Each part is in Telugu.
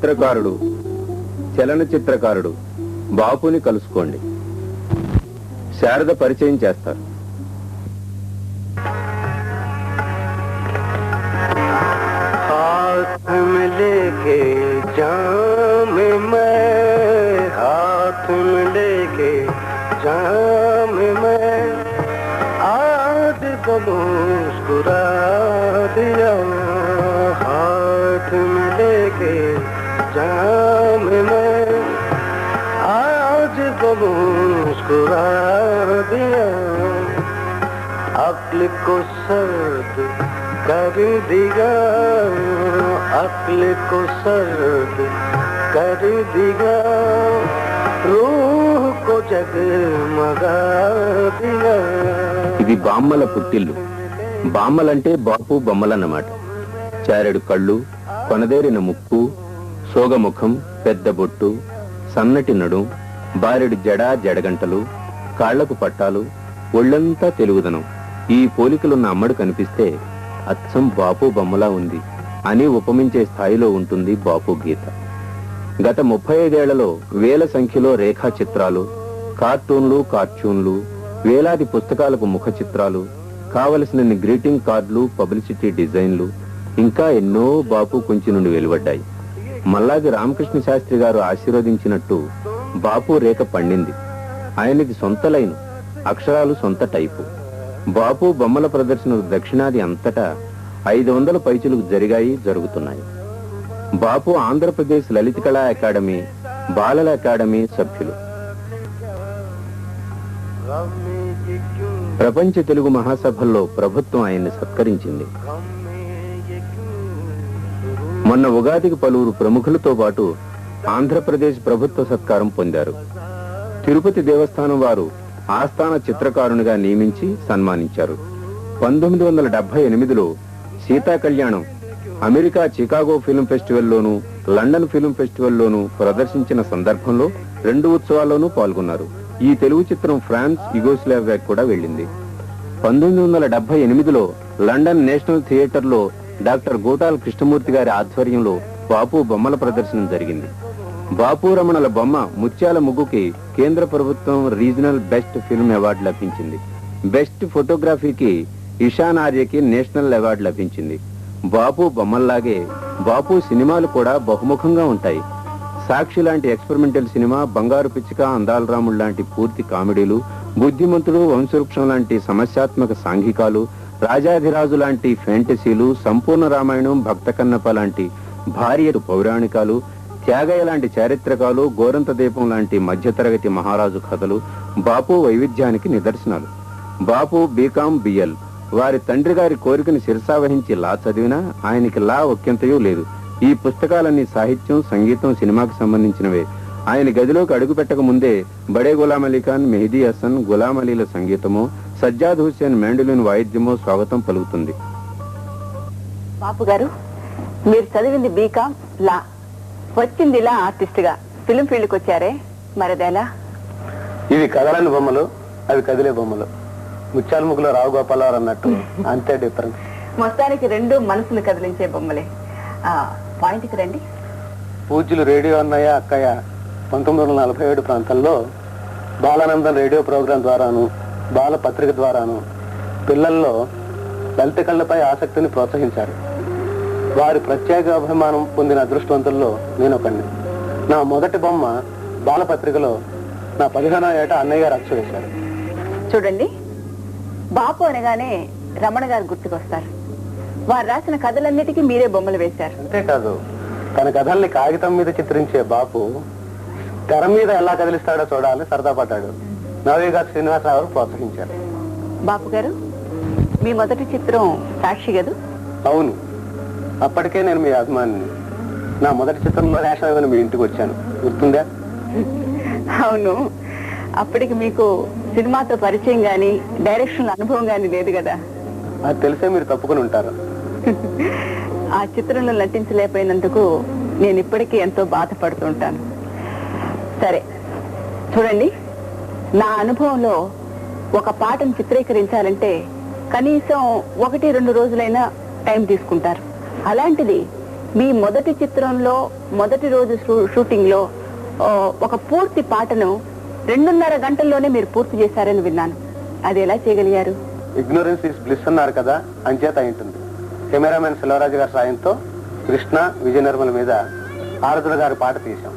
చిత్రకారుడు చలన చిత్రకారుడు బాపుని కలుసుకోండి శారద పరిచయం చేస్తారు हाथ में लेके जाम मैं हाथ में लेके जाम मैं आज को मुस्कुरा दिया जाम मैं आज को मुस्कुरा दिया अक्ल को सर्द कर दिया अक्ल को सर्द कर दिया रूह को जगमगा दिया ఇది బామ్మల పుట్టిల్లు బామ్మలంటే బాపు బొమ్మలన్నమాట చారెడు కళ్ళు కొనదేరిన ముక్కు సోగముఖం పెద్ద బొట్టు సన్నటి నడు బారెడు జడా జడగంటలు కాళ్ళకు పట్టాలు ఒళ్ళంతా తెలుగుదనం. ఈ పోలికలున్న అమ్మడు కనిపిస్తే అచ్చం బాపు బొమ్మలా ఉంది అని ఉపమించే స్థాయిలో ఉంటుంది బాపు గీత. గత ముప్పై ఐదేళ్ళలో వేల సంఖ్యలో రేఖా చిత్రాలు కార్టూన్లు కార్టూన్లు వేలాది పుస్తకాలకు ముఖ చిత్రాలు కావలసినన్ని గ్రీటింగ్ కార్డులు పబ్లిసిటీ డిజైన్లు ఇంకా ఎన్నో బాపు కుంచి నుండి వెలువడ్డాయి. మల్లాది రామకృష్ణ శాస్త్రి గారు ఆశీర్వదించినట్టు బాపు రేఖ పండింది. ఆయనకి సొంత లైన్ అక్షరాలు సొంత టైపు. బాపు బొమ్మల ప్రదర్శనలు దక్షిణాది అంతటా ఐదు వందల పైచులకు జరిగాయి జరుగుతున్నాయి. బాపు ఆంధ్రప్రదేశ్ లలిత కళా అకాడమీ బాలల అకాడమీ సభ్యులు. ప్రపంచ తెలుగు మహాసభల్లో ప్రభుత్వం ఆయన్ని సత్కరించింది. మొన్న ఉగాదికి పలువురు ప్రముఖులతో పాటు ఆంధ్రప్రదేశ్ ప్రభుత్వ సత్కారం పొందారు. తిరుపతి దేవస్థానం వారు ఆస్థాన చిత్రకారునిగా నియమించి సన్మానించారు. పంతొమ్మిది వందల డెబ్బై ఎనిమిదిలో Seetha Kalyanam America Chicago film ఫెస్టివల్లోనూ London film ఫెస్టివల్లోనూ ప్రదర్శించిన సందర్భంలో రెండు ఉత్సవాల్లోనూ పాల్గొన్నారు. ఈ తెలుగు చిత్రం ఫ్రాన్స్ యుగోస్లావియాకి కూడా వెళ్ళింది. పంతొమ్మిది వందల డెబ్బై ఎనిమిదిలో లండన్ నేషనల్ థియేటర్లో డాక్టర్ గోటాల్ కృష్ణమూర్తి గారి ఆధ్వర్యంలో బాపు బొమ్మల ప్రదర్శనం జరిగింది. బాపు రమణల బొమ్మ ముత్యాల ముగ్గుకి కేంద్ర ప్రభుత్వం రీజనల్ బెస్ట్ ఫిల్మ్ అవార్డు లభించింది. బెస్ట్ ఫోటోగ్రఫీకి ఇషాన్ ఆర్యకి నేషనల్ అవార్డు లభించింది. బాపు బొమ్మల్లాగే బాపు సినిమాలు కూడా బహుముఖంగా ఉంటాయి. సాక్షి లాంటి ఎక్స్పెరిమెంటల్ సినిమా బంగారు పిచ్చిక అందాల రాముడు లాంటి పూర్తి కామెడీలు బుద్ధిమంతుడు వంశవృక్షం లాంటి సమస్యాత్మక సాంఘికాలు రాజాధిరాజు లాంటి ఫ్యాంటసీలు సంపూర్ణ రామాయణం భక్త కన్నప్ప లాంటి భార్యలు పౌరాణికాలు త్యాగయ్య లాంటి చారిత్రకాలు గోరంత దీపం లాంటి మధ్యతరగతి మహారాజు కథలు బాపు వైవిధ్యానికి నిదర్శనాలు. Bapu B Com B L. వారి తండ్రి గారి కోరికని శిరసావహించి లా చదివినా ఆయనకి లా ఒక్యంతయూ లేదు. ఈ పుస్తకాలన్నీ సాహిత్యం సంగీతం సినిమాకు సంబంధించినవే. ఆయన గదిలోకి అడుగు పెట్టక ముందే బడే గులాం అలీ ఖాన్ మెహదీ హసన్ గులాం అలీల సంగీతము సజ్జాద్ హుస్సేన్ మ్యాండులిన్ వాయిద్యమో స్వాగతం పలుకుతుంది. బాపు గారు మీరు చదివింది బీకాం లా. వచ్చింది ఇలా ఆర్టిస్ట్గా ఫిలిం ఫీల్డ్కి వచ్చారే? మరదేలా? ఇవి కదలని బొమ్మలు అవి కదిలే బొమ్మలు. ముత్యాల ముగ్గులో రావు గోపాలరావు అన్నట్టు. అంతే డిఫరెన్స్ మొత్తానికి రెండు మనసును కదిలించే బొమ్మలే. ఆ పాయింట్కి రండి. పూజ్యులు రేడియో అన్నయ్య అక్కయ్య పంతొమ్మిది వందల నలభై ఏడు ప్రాంతంలో బాలానందం రేడియో ప్రోగ్రాం ద్వారాను బాల పత్రిక ద్వారాను పిల్లల్లో లలిత కళ్ళపై ఆసక్తిని ప్రోత్సహించారు. వారి ప్రత్యేక అభిమానం పొందిన అదృష్టవంతుల్లో నేను ఒకడిని నా మొదటి బొమ్మ బాలపత్రికలో నా పదిహేనో ఏట అన్నయ్య గారు అచ్చు వేశారు. చూడండి బాపు అనగానే రమణ గారు గుర్తుకొస్తారు. వారు రాసిన కథలన్నిటికీ మీరే బొమ్మలు వేశారు. అంతేకాదు తన కథల్ని కాగితం మీద చిత్రించే బాపు తెర మీద ఎలా కదిలిస్తాడో చూడాలని సరదా పడ్డాడు. నవీగా శ్రీనివాసరావు ప్రోత్సహించారు. బాపు గారు మీ మొదటి చిత్రం సాక్షి గదు? అవును. అప్పటికే నేను మీ అభిమానిని నా మొదటి చిత్రంలో రేషన్ మీ ఇంటికి వచ్చాను. గుర్తుందా? అవును. అప్పటికి మీకు సినిమాతో పరిచయం గాని డైరెక్షన్ అనుభవం గాని లేదు కదా అది తెలిసే మీరు తప్పుకొని ఉంటారు. ఆ చిత్రంలో నటించలేకపోయినందుకు నేను ఇప్పటికీ ఎంతో బాధపడుతుంటాను సరే చూడండి. నా అనుభవంలో ఒక పాటను చిత్రీకరించాలంటే కనీసం ఒకటి రెండు రోజులైనా టైం తీసుకుంటారు. అలాంటిది మీ మొదటి చిత్రంలో మొదటి రోజు షూటింగ్లో షూటింగ్లో ఒక పూర్తి పాటను రెండున్నర గంటల్లోనే మీరు పూర్తి చేశారని విన్నాను. అది ఎలా చేయగలిగారు? ఇగ్నోరెన్స్ ఇస్ బ్లిస్ అన్నారు కదా అంచేత అయింటుంది. కెమెరామెన్ సెలవరాజు గారి సాయంతో కృష్ణ విజయ నిర్మల మీద ఆరుద్ర గారి పాట తీశాం.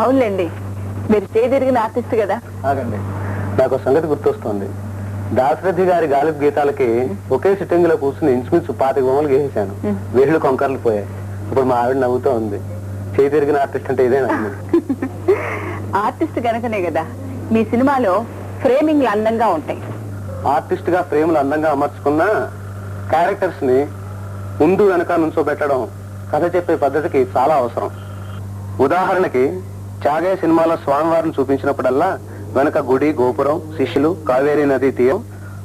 అవునులేండి. మీరు చేయదిరిగిన ఆర్టిస్ట్ కదా. ఆగండి. నాకు సంగతి గుర్తొస్తుంది. దాశరథి గారి గాలిబ్ గీతాలకి ఒకే సిట్టింగ్లో కూర్చుని ఇంచుమించు పాతిక బొమ్మలు గీసేశాను. వేళ్ళు కొంకర్లు పోయాయి. ఇప్పుడు మా ఆవిడ నవ్వుతూ ఉంది. చేయి తిరిగిన ఆర్టిస్ట్ అంటే ఇదేనా ఆర్టిస్ట్ గనకనే కదా. మీ సినిమాలో ఫ్రేమింగ్లు అందంగా ఉంటాయి. ఆర్టిస్ట్గా ఫ్రేములు అందంగా అమర్చుకున్న క్యారెక్టర్స్ని ముందు వెనక నుంచోబెట్టడం కథ చెప్పే పద్ధతికి చాలా అవసరం. ఉదాహరణకి చాగే సినిమాలో స్వామివారిని చూపించినప్పుడల్లా వెనక గుడి గోపురం శిష్యులు కావేరీ నది తీయం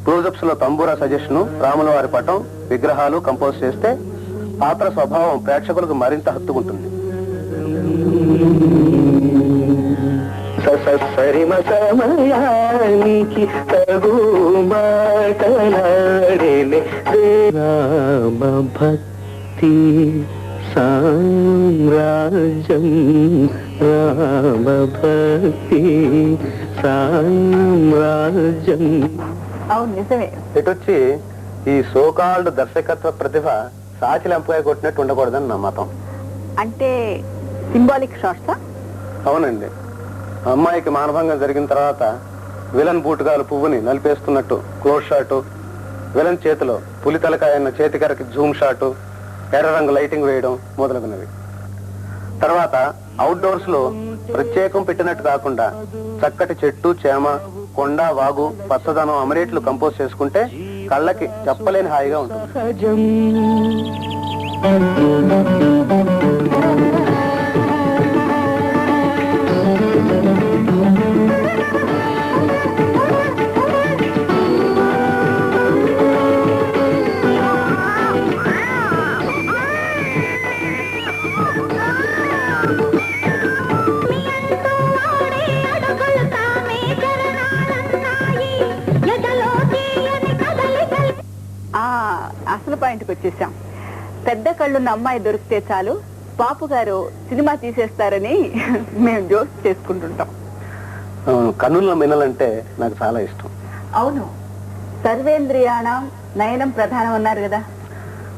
క్లోజప్స్లో తంబూరా సజెషన్ రాముల వారి పటం విగ్రహాలు కంపోజ్ చేస్తే పాత్ర స్వభావం ప్రేక్షకులకు మరింత హత్తుకుంటుంది. సరిమ సమయానికి తగు మాటలాడేలే రామ భక్తి సామ్రాజ్యం రామ భక్తి సామ్రాజ్యం. అవును నిజమే. ఇటొచ్చి ఈ సోకాల్డ్ దర్శకత్వ ప్రతిభ సాచి లంపగా కొట్టినట్టు ఉండకూడదని నా మతం. అంటే సింబాలిక్ షార్ట్సా అవునండి. అమ్మాయికి మానభంగం జరిగిన తర్వాత విలన్ బూటుగాలు పువ్వుని నలిపేస్తున్నట్టు క్లోజ్ షాట్ విలన్ చేతిలో పులి తలకాయ చేతికరకి జూమ్ షాట్ ఎర్ర రంగు లైటింగ్ వేయడం మొదలగునవి. తర్వాత అవుట్డోర్స్లో ప్రత్యేకం పెట్టినట్టు కాకుండా చక్కటి చెట్టు చేమ కొండ వాగు పచ్చదనం అమరేట్లు కంపోజ్ చేసుకుంటే కళ్ళకి చెప్పలేని హాయిగా ఉంటుంది. పెద్ద కళ్ళున్న అమ్మాయి దొరికితే చాలు. బాపు గారు సినిమా తీసేస్తారని మేము జోక్ చేసుకుంటుంటాం. కన్నుల మిన్నలంటే నాకు చాలా ఇష్టం. అవును. సర్వేంద్రియాణం నయనం ప్రధానం అన్నారు కదా.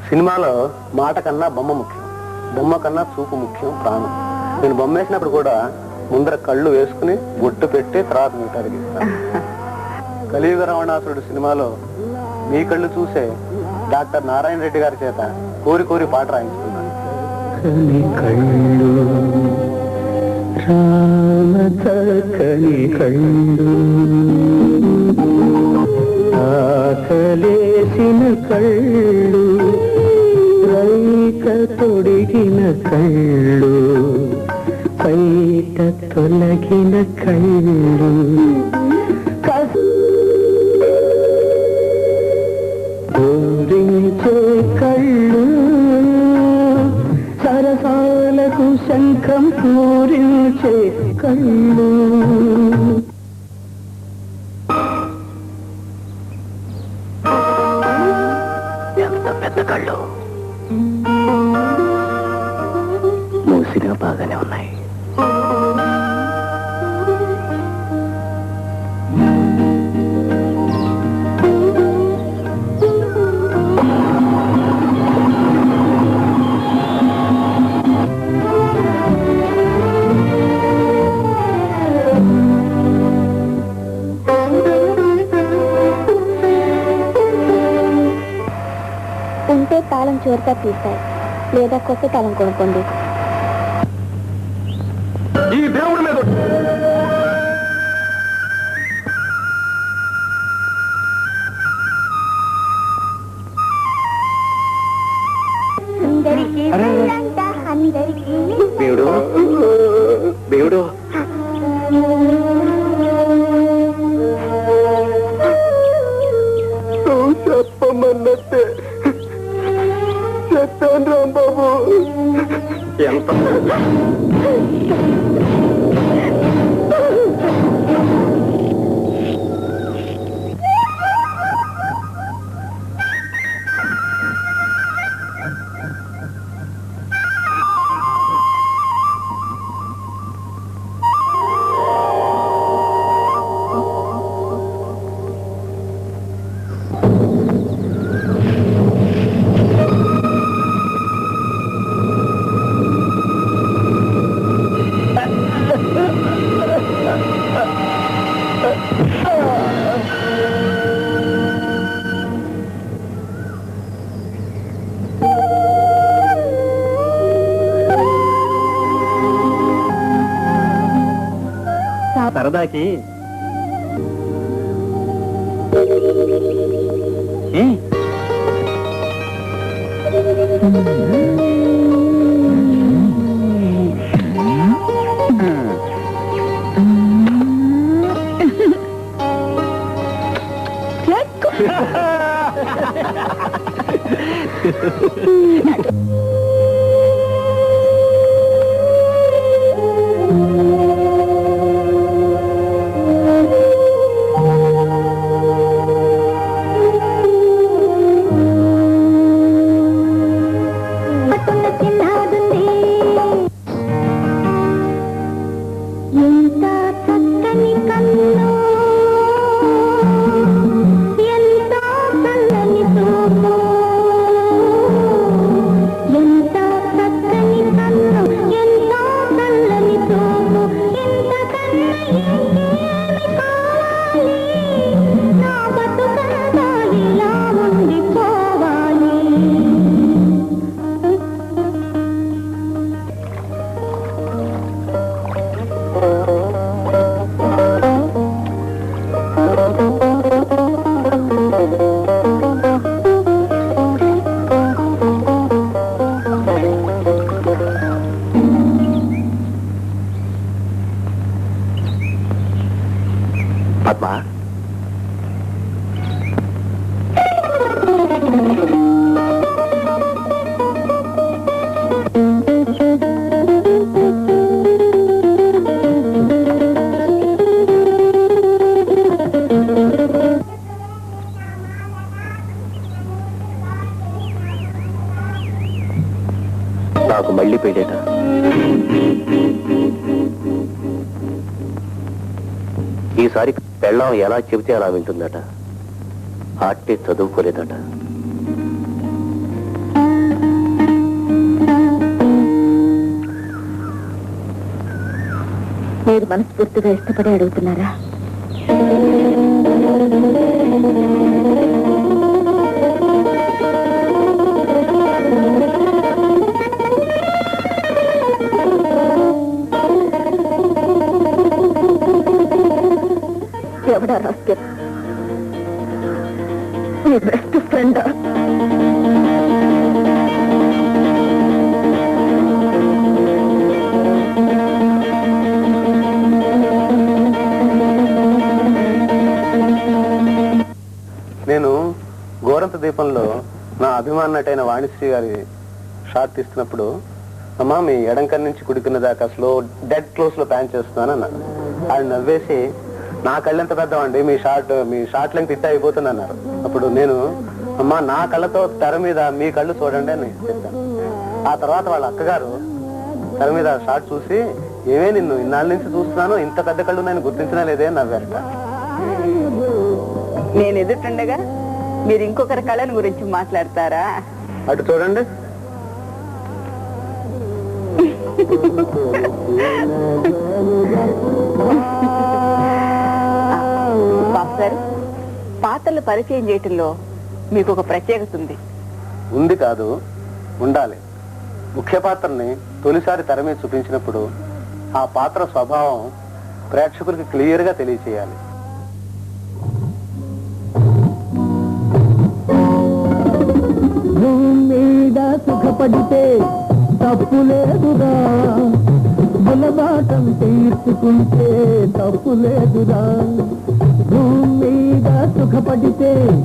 సినిమాలో మాట కన్నా బొమ్మ ముఖ్యం. బొమ్మ కన్నా చూపు ముఖ్యం ప్రాణం. నేను బొమ్మ వేసినప్పుడు కూడా ముందర కళ్ళు వేసుకుని బొట్టు పెట్టి తర్వాత గీస్తాను కలియుగ రావణాసురుడు సినిమాలో మీ కళ్ళు చూసే డాక్టర్ నారాయణ రెడ్డి గారి చేత కోరి కోరి పాట రాయించుకున్నాను. కళ్ళు కళ్ళు. ఆకలేసిన కళ్ళు రైక తొడిగిన కళ్ళు పైట తొలగిన కళ్ళు. పూరించే కళ్ళు చివరిగా తీస్తాయి లేదా కొత్త తలం కొనుక్కోండి 생각이 예? 됐고. ఎలా చెబితే అలా వింటుందట. ఆట్టే చదువుకోలేదట. మీరు మనస్ఫూర్తిగా ఇష్టపడి అడుగుతున్నారా? Basket. రాస్కెట్ బెస్ట్ ఫ్రెండా నేను గోరంత దీపంలో నా అభిమాన నటైన వాణిశ్రీ గారి షార్ట్ తీస్తున్నప్పుడు అమ్మా మీ ఎడంకర్ నుంచి కుడికిన దాకా స్లో డెడ్ క్లోజ్లో ప్యాన్ చేస్తున్నాను అన్నాడు ఆయన నవ్వేసి నా కళ్ళెంత పెద్దవండి? మీ షార్ట్ మీ షార్ట్ లెంగ్త్ ఇట్ట అయిపోతుంది అన్నారు అప్పుడు నేను అమ్మా నా కళ్ళతో తెర మీద మీ కళ్ళు చూడండి అని చెప్పాను. ఆ తర్వాత వాళ్ళ అక్కగారు తెర మీద షార్ట్ చూసి ఏమే నిన్ను ఇన్నాళ్ళ నుంచి చూస్తున్నాను ఇంత పెద్ద కళ్ళు నేను గుర్తించనే లేదే అని నవ్వారట. నేను ఎదుటుండగా మీరు ఇంకొకరి కళను గురించి మాట్లాడతారా? అటు చూడండి. గారు పాత్రలు పరిచయం చేయటంలో మీకు ఒక ప్రత్యేకత ఉంది. ఉంది కాదు ఉండాలి. ముఖ్య పాత్రని తొలిసారి తెర మీద చూపించినప్పుడు ఆ పాత్ర స్వభావం ప్రేక్షకులకి క్లియర్గా తెలియచేయాలి మీద సుఖపడితే తప్పు లేదురా. గులబాటం తీర్చుకుంటే తప్పు లేదురా. భూమి సుఖపడితే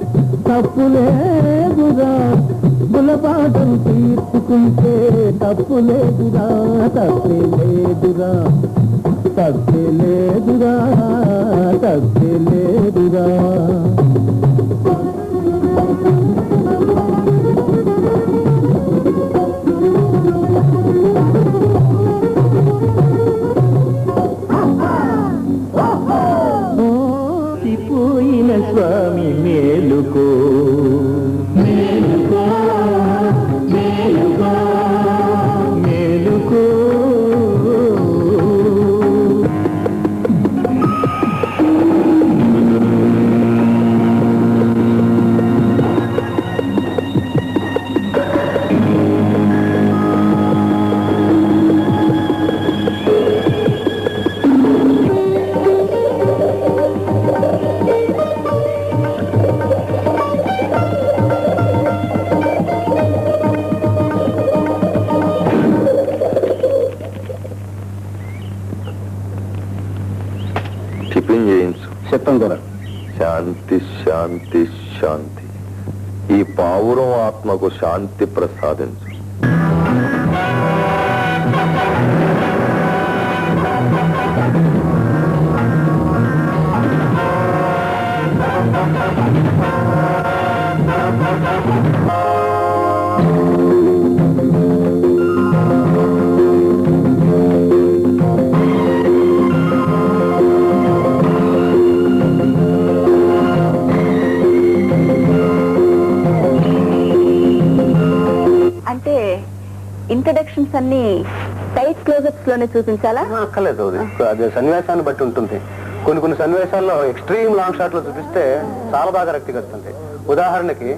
తప్పు లేదురా. గులబాటం తీర్చుకుంటే తప్పు లేదురా. తప్పే లేదురా. తప్పే లేదురా. తప్పే లేదురా. লুকো శాంతి ప్రసాదించు అన్ని టైట్ క్లోజప్స్లోనే చూపించాలా? అక్కర్లేదు. అది సన్నివేశాన్ని బట్టి ఉంటుంది. కొన్ని కొన్ని సన్నివేశాల్లో ఎక్స్ట్రీమ్ లాంగ్ షాట్లో చూపిస్తే చాలా బాగా రక్తి కడుతుంది ఉదాహరణకి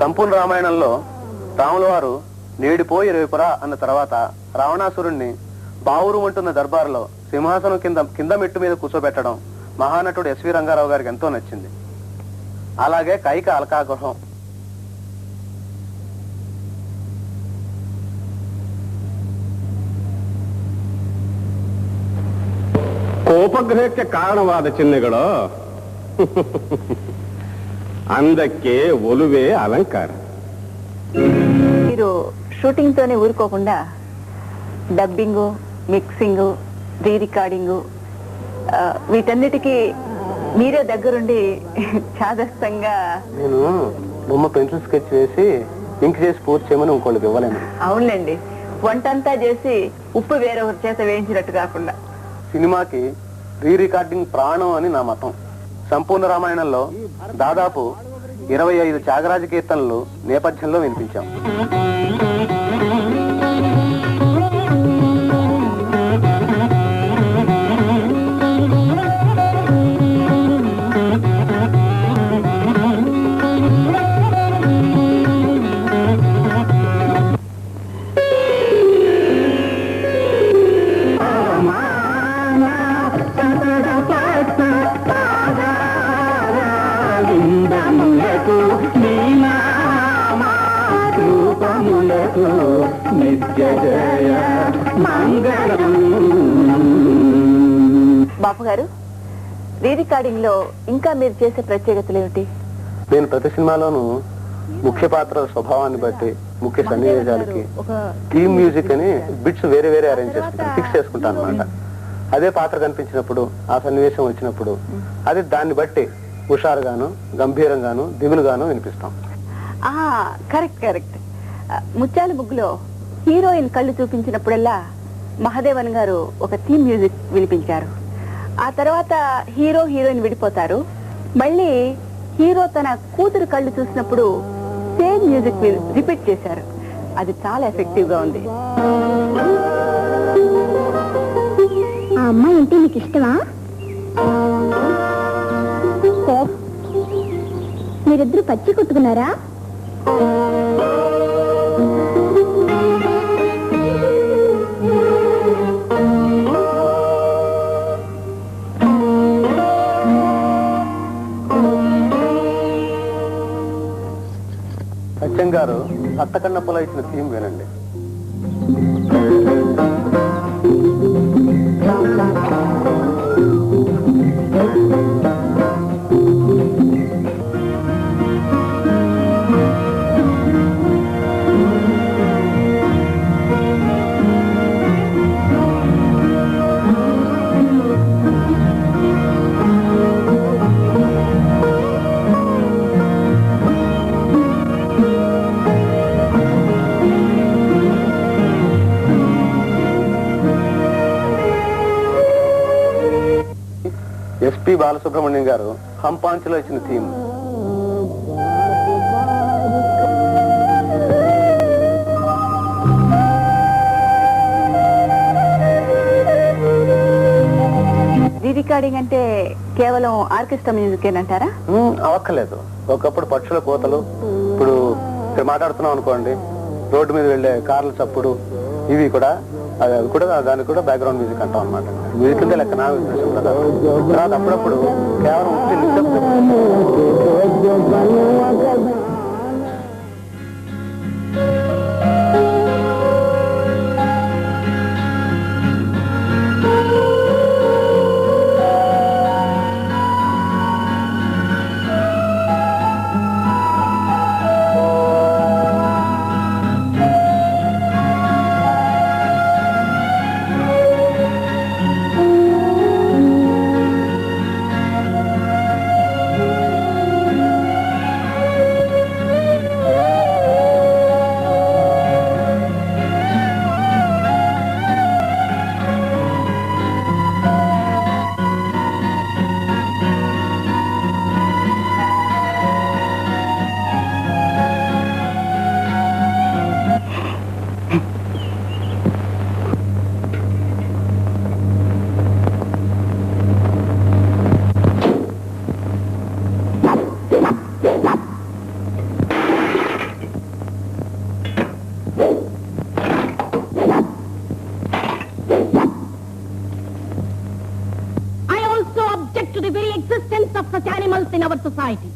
సంపూర్ణ రామాయణంలో రాముల వారు నేడిపోయి రేపురా అన్న తర్వాత రావణాసురుణ్ణి బావురు అంటున్న దర్బార్లో సింహాసనం కింద కింద మెట్టు మీద కూర్చోబెట్టడం మహానటుడు ఎస్వి రంగారావు గారికి ఎంతో నచ్చింది. అలాగే కైక అల్కాగ్రహం ಉಪಗ್ರಹಕ್ಕೆ ಕಾರಣವಾದ ಚಿಹ್ನೆಗಳು అందకే ఒలువే అలంకారం. మీరు షూటింగ్ తోనే ఊరుకోకుండా డబ్బింగ్ మిక్సింగ్ రీ రికార్డింగ్ వీటన్నిటికీ మీరే దగ్గరుండి చాదస్తంగా నేను బొమ్మ పెన్సిల్ స్కెచ్ వేసి ఇంక్ చేసి పూర్తి చేయమని ఇంకోళ్ళకి ఇవ్వలేను. అవునండి వంటంతా చేసి ఉప్పు వేరొకరి చేత వేయించినట్టు కాకుండా. సినిమాకి రీ రికార్డింగ్ ప్రాణం అని నా మతం. సంపూర్ణ రామాయణంలో దాదాపు ఇరవై ఐదు త్యాగరాజ కీర్తనలు నేపథ్యంలో వినిపించాం. రూపములకు నిత్య జయ మంగళం. బాపు గారు రీ రికార్డింగ్లో ఇంకా మీరు చేసే ప్రత్యేకతలు ఏమిటి? నేను ప్రతి సినిమాలోనూ ముఖ్య పాత్ర స్వభావాన్ని బట్టి ముఖ్య సన్నివేశాలకి ఒక థీమ్ మ్యూజిక్ అని బిట్స్ వేరే వేరే అరేంజ్ చేసుకుంటాను ఫిక్స్ చేసుకుంటాను అనమాట అదే పాత్ర కనిపించినప్పుడు ఆ సన్నివేశం వచ్చినప్పుడు అది దాన్ని బట్టి హుషారుగాను గంభీరంగాను దిగులుగాను వినిపిస్తాం. ఆ కరెక్ట్ కరెక్ట్. ముత్యాల ముగ్గులో హీరోయిన్ కళ్ళు చూపించినప్పుడల్లా మహాదేవన్ గారు ఒక థీమ్ మ్యూజిక్ వినిపించారు. ఆ తర్వాత హీరో హీరోయిన్ విడిపోతారు. మళ్ళీ హీరో తన కూతురు కళ్ళు చూసినప్పుడు సేమ్ మ్యూజిక్ రిపీట్ చేశారు. అది చాలా ఎఫెక్టివ్గా ఉంది. ఆ అమ్మాయి అంటే మీకు ఇష్టమా మీరిద్దరు పచ్చి కొట్టుకున్నారా? సత్యం గారు పొల ఇచ్చిన థీమ్ వినండి. ఎస్పి బాలసుబ్రహ్మణ్యం గారు హంపాంచులో ఇచ్చిన థీమ్. రికార్డింగ్ అంటే కేవలం ఆర్కెస్ట్రా మ్యూజిక్ మ్మ్, అవక్కర్లేదు. ఒకప్పుడు పక్షుల కోతలు ఇప్పుడు మాట్లాడుతున్నాం అనుకోండి రోడ్డు మీద వెళ్ళే కార్ల చప్పుడు ఇవి కూడా అవి కూడా దానికి కూడా బ్యాక్గ్రౌండ్ మ్యూజిక్ అంటాం అనమాట మ్యూజిక్ అంటే లెక్క నా ఉద్దేశం కదా. తర్వాత అప్పుడప్పుడు కేవలం నిశ్శబ్దం. to the very existence of such animals in our society.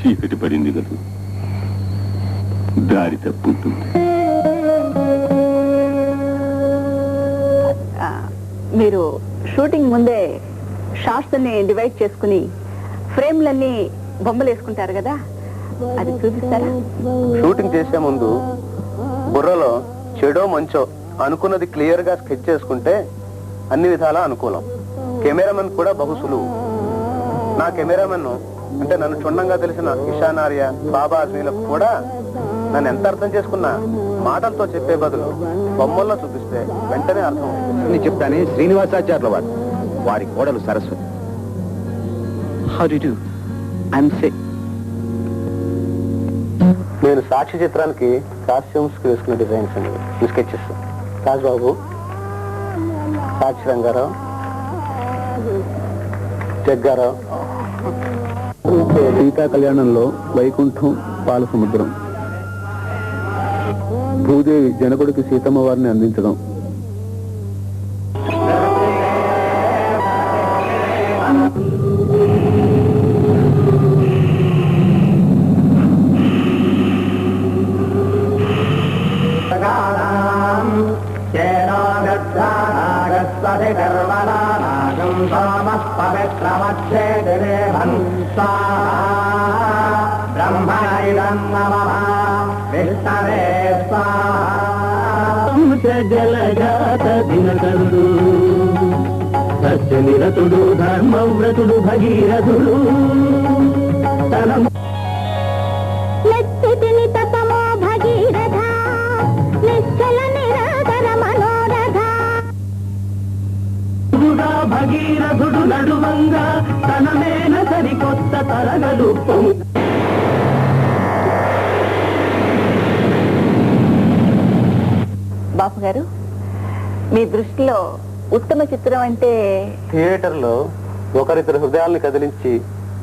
చీకటి పడింది కదా దారి తప్పుతుంది మీరు షూటింగ్ ముందే షార్ట్స్ అన్ని డివైడ్ చేసుకుని ఫ్రేమ్లన్నీ బొమ్మలు వేసుకుంటారు కదా? అది చూపిస్తారా? షూటింగ్ చేసే ముందు బుర్రలో చెడో మంచో అనుకున్నది క్లియర్గా స్కెచ్ చేసుకుంటే అన్ని విధాలా అనుకూలం. కెమెరామెన్ కూడా బహు సులువు. నా కెమెరామెన్ అంటే నన్ను క్షుణ్ణంగా తెలిసిన ఇషాన్ ఆర్య బాబా అజ్మీలకు కూడా నన్ను ఎంత అర్థం చేసుకున్నా మాటలతో చెప్పే బదులు బొమ్మల్లో చూపిస్తే వెంటనే అర్థం చెప్తానే శ్రీనివాసాచార్యుల వారు. వారి కోడలు Saraswati. How d'ye do I'm say నేను సాక్షి చిత్రానికి కాస్ట్యూమ్స్ వేసుకున్న డిజైన్స్ అండి. స్కెచెస్ రాజ్బాబు సాక్షి రంగారావు జగ్గారావు. సీతా కళ్యాణంలో వైకుంఠం పాల సముద్రం భూదేవి జనకుడికి సీతమ్మ వారిని అందించడం. జలజాత దినకరుడు సత్యనిరతుడు ధర్మవ్రతుడు భగీరథుడు తన భగీరథుడు నడువంగా తన మేన సరికొత్త తరగలు పొంగ బాపు గారు మీ దృష్టిలో ఉత్తమ చిత్రం అంటే? థియేటర్లో ఒకరిద్దరు హృదయాల్ని కదిలించి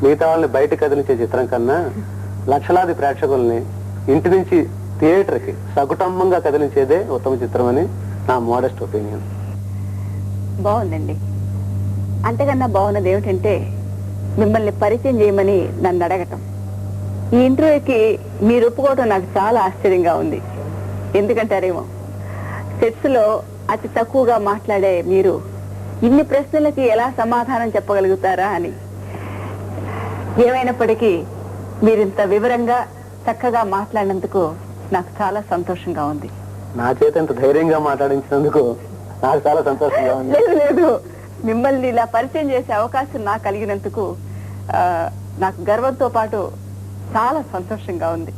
మిగతా వాళ్ళని బయట కదిలించే చిత్రం కన్నా లక్షలాది ప్రేక్షకుల్ని ఇంటి నుంచి థియేటర్కి సకుటుంబంగా కదిలించేదే ఉత్తమ చిత్రం అని నా మోడెస్ట్ ఒపీనియన్. బాగుందండి. అంతకన్నా బాగున్నది ఏమిటంటే మిమ్మల్ని పరిచయం చేయమని నన్ను అడగటం. ఈ ఇంటర్వ్యూకి మీరు ఒప్పుకోవడం నాకు చాలా ఆశ్చర్యంగా ఉంది. ఎందుకంటారేమో? సెట్స్లో అతి తక్కువగా మాట్లాడే మీరు ఇన్ని ప్రశ్నలకి ఎలా సమాధానం చెప్పగలుగుతారా అని. ఏమైనప్పటికీ మీరింత వివరంగా చక్కగా మాట్లాడినందుకు నాకు చాలా సంతోషంగా ఉంది. నా చేత ఇంత ధైర్యంగా మాట్లాడించినందుకు నాకు చాలా సంతోషంగా ఉంది. లేదు లేదు. మిమ్మల్ని ఇలా పరిచయం చేసే అవకాశం నాకు కలిగినందుకు ఆ, నాకు గర్వంతో పాటు చాలా సంతోషంగా ఉంది.